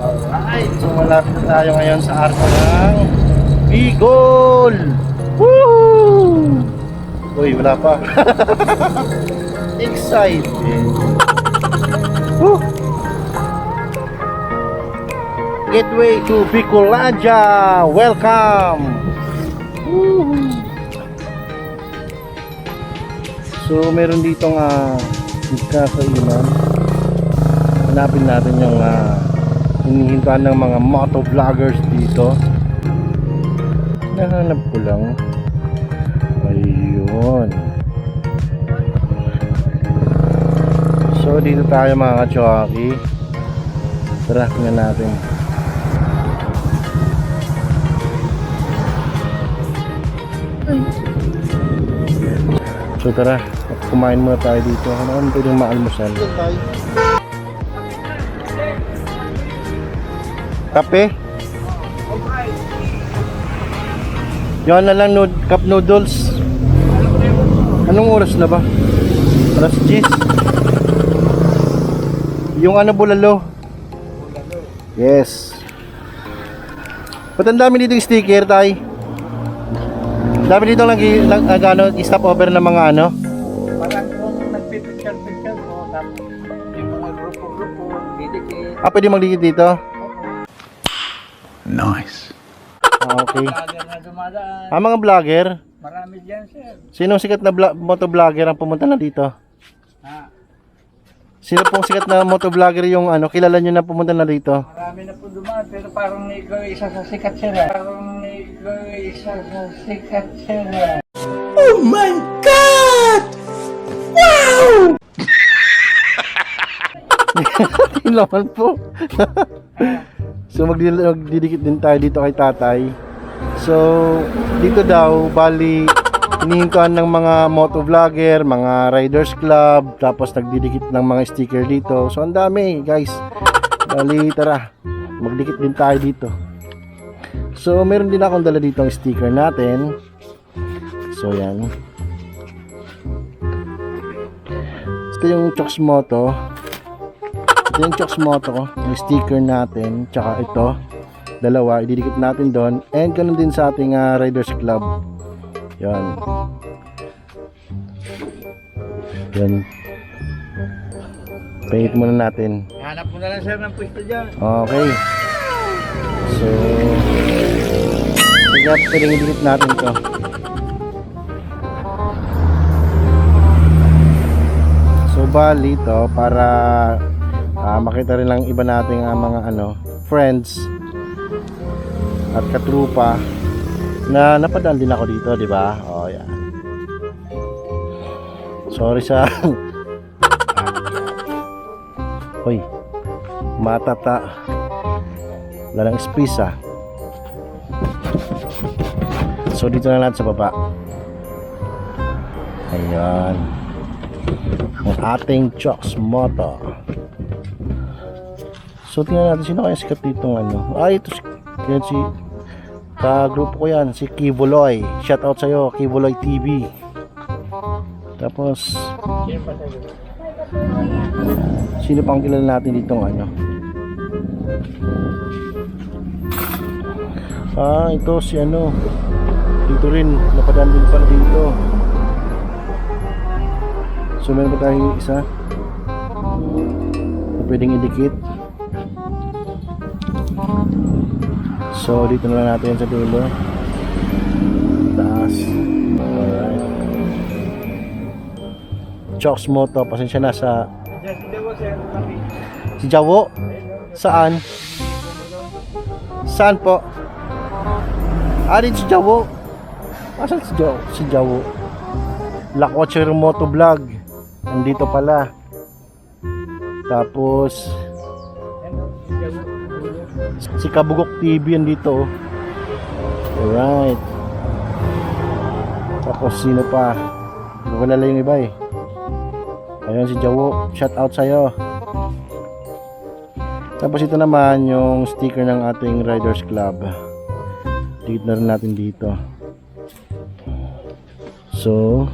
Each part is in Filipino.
Alright, so malapit na tayo ngayon sa arko ng Bigol! Woo! Uy, wala pa. Excited. Woo! Gateway to Bicolandia! Welcome! Woo! So, meron dito nga nagkakainan. Hanapin natin yung uh, hinihintuan ng mga moto vloggers dito. Nahanap ko lang. Ayun. So, dito tayo mga kachoki. Tara, tingnan natin. So tara, kumain muna tayo dito. Ano ang pwedeng maalmusal? Kape? Yan na lang nud cup noodles. Anong oras na ba? Alas 10. Yung ano bulalo? Yes. Ba't ang dami dito sticker, tay? Dami dito nag, nag, nag ano, stop over ng mga ano? Parang kung nagpipicture-picture po, tapos yung mga grupo-grupo, didikit. Ah, pwede magdikit dito? Nice. Ah, okay. Vlogger na dumadaan. Ah, mga vlogger? Marami dyan, sir. Sinong sikat na vlog, motovlogger ang pumunta na dito? Ha? Sino pong sikat na motovlogger yung ano, kilala nyo na pumunta na dito? Marami na po dumaan, pero parang ikaw isa sa sikat sila. Parang ikaw isa sa sikat sila. Yun naman po. So magdi- magdidikit din tayo dito kay tatay. So dito daw bali hinihintuan ng mga motovlogger, mga riders club, tapos nagdidikit ng mga sticker dito. So ang dami guys. Bali tara, magdikit din tayo dito. So meron din akong dala dito ang sticker natin. So yan. Ito yung Chox Moto. Yung Chox Moto ko. Yung sticker natin. Tsaka ito. Dalawa. Ididikit natin doon. And ganun din sa ating ah, Riders Club. Yan. Yan. Paint muna natin. Hanap mo na lang, sir, ng pwesto dyan. Okay. So, kaya pwedeng i-delete natin to. So, bali to para ah, makita rin lang iba nating ah, mga ano, friends at katrupa na napadaan din ako dito, di ba? Oh, yan. Sorry sa Hoy, matata. Wala ng space ah. So dito na natin sa baba. Ayan. Ang ating Chox Moto. So tingnan natin sino kaya sikat dito ano. Ah ito si, yan si ka-grupo ko yan, si Kivoloy. Shout out sa'yo, Kivoloy TV. Tapos, Sino pang kilala natin dito ano? Ah, ito si ano. Dito rin, napadaan din pala dito. So meron pa tayong isa pwedeng idikit. So dito na lang natin sa dulo. Taas. Alright. Chokes Moto, pasensya na sa mo. Si Jawo? Saan? Saan po? Ah, si Jawo. Asan si Jawo? Si Jawo. Lakwacher Moto Vlog. Nandito pala. Tapos, si Kabugok TV nandito. oh. Alright. Tapos, sino pa? Ko kilala yung iba eh. Ayun si Jawo. Shout out sa'yo. Tapos ito naman yung sticker ng ating Riders Club. Dikit na rin natin dito. So,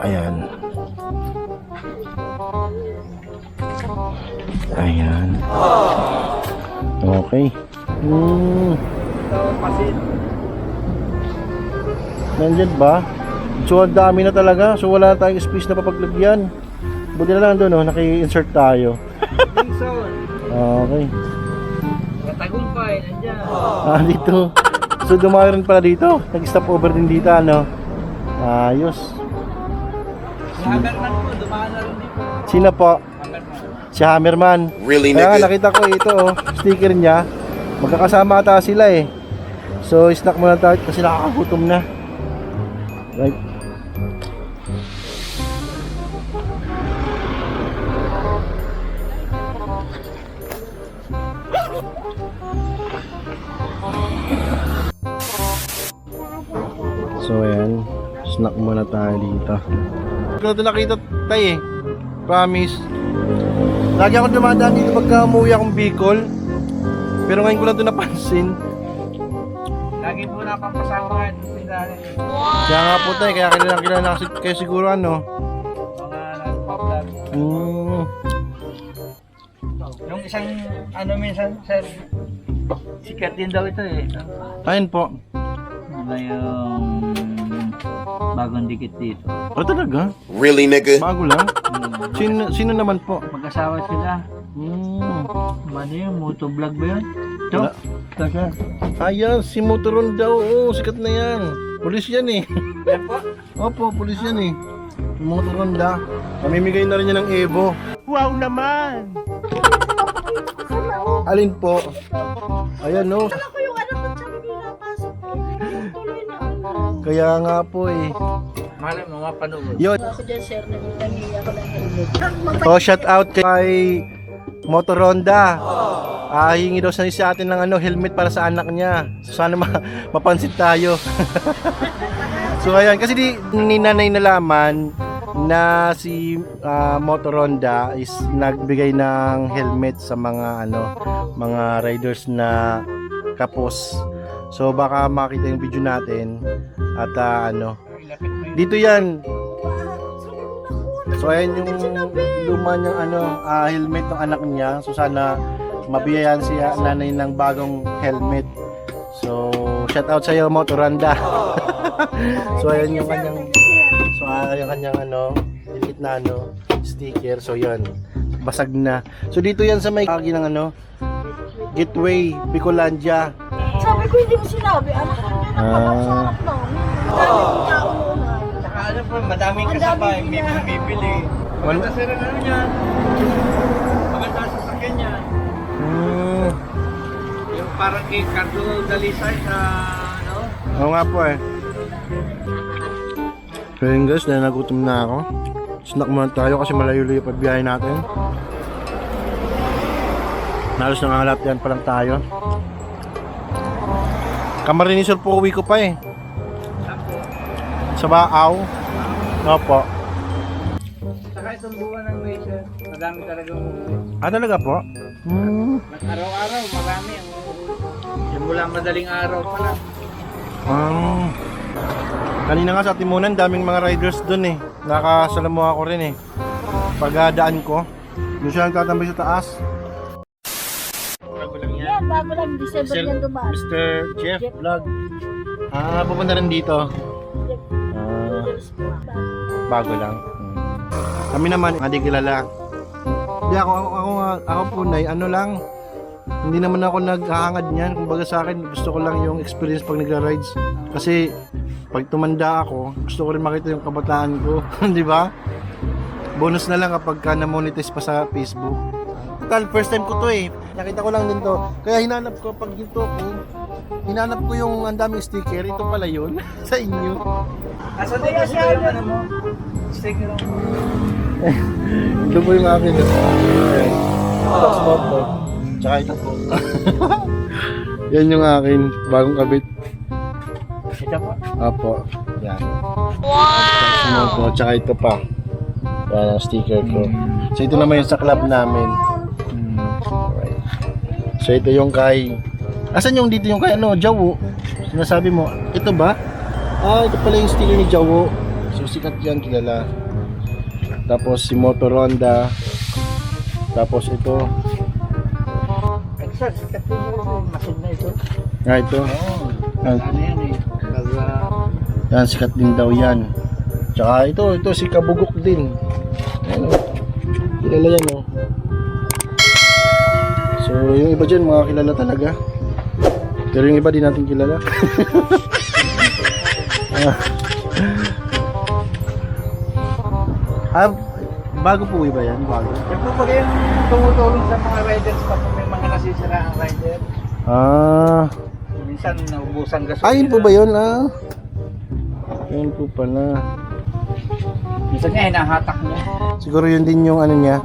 ayan. Ayan. Okay. Hmm. Nandyan ba? So, ang dami na talaga. So, wala na tayong space na papaglagyan. Buti na lang doon, no? Naki-insert tayo. Okay. Katagumpay, nandiyan. Ah, dito. So, dumayo rin pala dito. Nag-stop over din dito, ano? Ayos. Si Hammerman po, dumaan na rin dito. Sino po? Si Hammerman. Really, Kaya nga, nakita ko ito, oh. Sticker niya. Magkakasama ata sila, eh. So, snack muna tayo kasi nakakagutom na. Right. So, ayan. Snack muna tayo dito. Ito nakita tayo eh. Promise. Lagi ako dumadaan dito pagka umuwi akong Bicol. Pero ngayon ko lang ito napansin. Lagi po napapasakuhan si Dali. Kaya nga po tayo, kaya kilala kilala na kasi kayo siguro ano. Mga nagpa-vlog. Mm, Yung isang ano minsan sir, sikat din daw ito eh. ayun po. Ano yung bagong dikit dito? O talaga? Really, nigga? Bago lang? Hmm. Sino, sino naman po? Mag-asawa sila. Mm. Ano yung motovlog ba yun? Ito? Wala. Ito. Ayan, si Motoron daw. Oo, sikat na yan. Pulis yan eh. Yan po. Opo, pulis yan eh. Yung Motoron da. Mamimigay na rin yan ng Evo. Wow naman! Alin po? Ayan no. Ako yung anak ko pinapasok ko. Ang Kaya nga po eh. Malay mo, mapanood. Yun. Ako dyan, sir, nangitangi ako ng helmet. Oh, shout out kay Motoronda. Ah, hingi daw sa sa atin ng ano, helmet para sa anak niya. So, sana ma- mapansin tayo. so ayan, kasi di ni nanay nalaman na si ah, Motoronda is nagbigay ng helmet sa mga ano, mga riders na kapos. So baka makita yung video natin at ah, ano. Dito yan. So ayan yung luma niyang ano, ah, helmet ng anak niya. So sana mabiyayan si ah, nanay ng bagong helmet. So shout out sa iyo Motoranda. so ayan yung kanyang So ayan yung kanyang ano, dikit na ano, sticker. So yun, basag na. So dito yan sa may kagi ng ano, Gateway, Bicolandia. Sabi ko hindi mo sinabi, anak ko Ah. kapagsanap ano po, madaming Ang kasabay, may nila. bumibili. Maganda sir ang ano niya. Maganda sa sakyan niya. Hmm. Yung parang kay Cardo Dalisay sa ano. Oo nga po eh. So yun guys, dahil nagutom na ako. Snack muna tayo kasi malayo-layo pa biyahe natin. Nalos nangangalap yan pa lang tayo. Kamarinisor po uwi ko pa eh. Sa Baaw. Opo. Saka itong buwan ng May sir, madami talagang umuwi. Ah talaga po? Hmm. Araw-araw, marami ang umuwi. Yung mula madaling araw pa lang. Um, kanina nga sa Timunan, daming mga riders dun eh. Nakasalamu ako rin eh. Pagdaan ko. Doon siya nagtatambay sa taas. Bago lang yan. Yan, bago lang December Sir- yan dumaan. Mr. Jeff Vlog. Ah, pupunta rin dito. Ah, bago lang. Hmm. Kami naman, hindi kilala. Hindi ako, ako, ako, ako po, nay, ano lang, hindi naman ako naghahangad niyan. Kumbaga sa akin, gusto ko lang yung experience pag nagra-rides. Kasi, pag tumanda ako, gusto ko rin makita yung kabataan ko. di ba? Bonus na lang kapag ka na-monetize pa sa Facebook. Total, first time ko to eh. Nakita ko lang din to. Kaya hinanap ko, pag ginto ko, hinanap ko yung ang daming sticker. Ito pala yun sa inyo. Asa dito sila yung ano mo? Sticker mo. Ito po yung akin. Box mo po. Tsaka ito po. Yan yung akin. Bagong kabit. Ito po. Apo. Yan. Mo po. Tsaka ito pa. Yan ang sticker ko. So ito naman yung sa club namin. Alright. So ito yung kay... Asan yung dito yung kay ano? Jawo. Sinasabi mo. Ito ba? Ah, ito pala yung sticker ni Jawo. So sikat yan kilala. Tapos si Motoronda. Tapos ito. Sir, sikat din yun. Masin na ito. Ah, ito. Oo. Ah. Ano yan eh. Yan, sikat din daw yan. Tsaka ito, ito si Kabugok din. Ayan o. Kilala yan o. So, yung iba dyan, mga kilala talaga. Pero yung iba di natin kilala. ah, bago po iba yan, bago. Ito pag yung tumutulong sa mga riders pag may mga nasisira ang rider. Ah, Minsan naubusan gasolina. ayun po ba yun? Ah, yun po pala. Minsan nga hinahatak niya. Siguro yun din yung ano niya,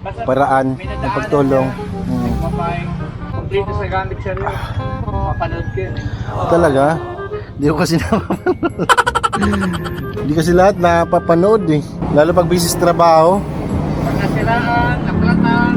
Basta paraan ng pagtulong. siya, Hmm. Complete sa gamit siya rin. Mapanood ko yun eh. Talaga? Hindi ko kasi napapanood. Hindi kasi lahat napapanood eh. Lalo pag busy sa trabaho. Pag nasiraan, naplatan,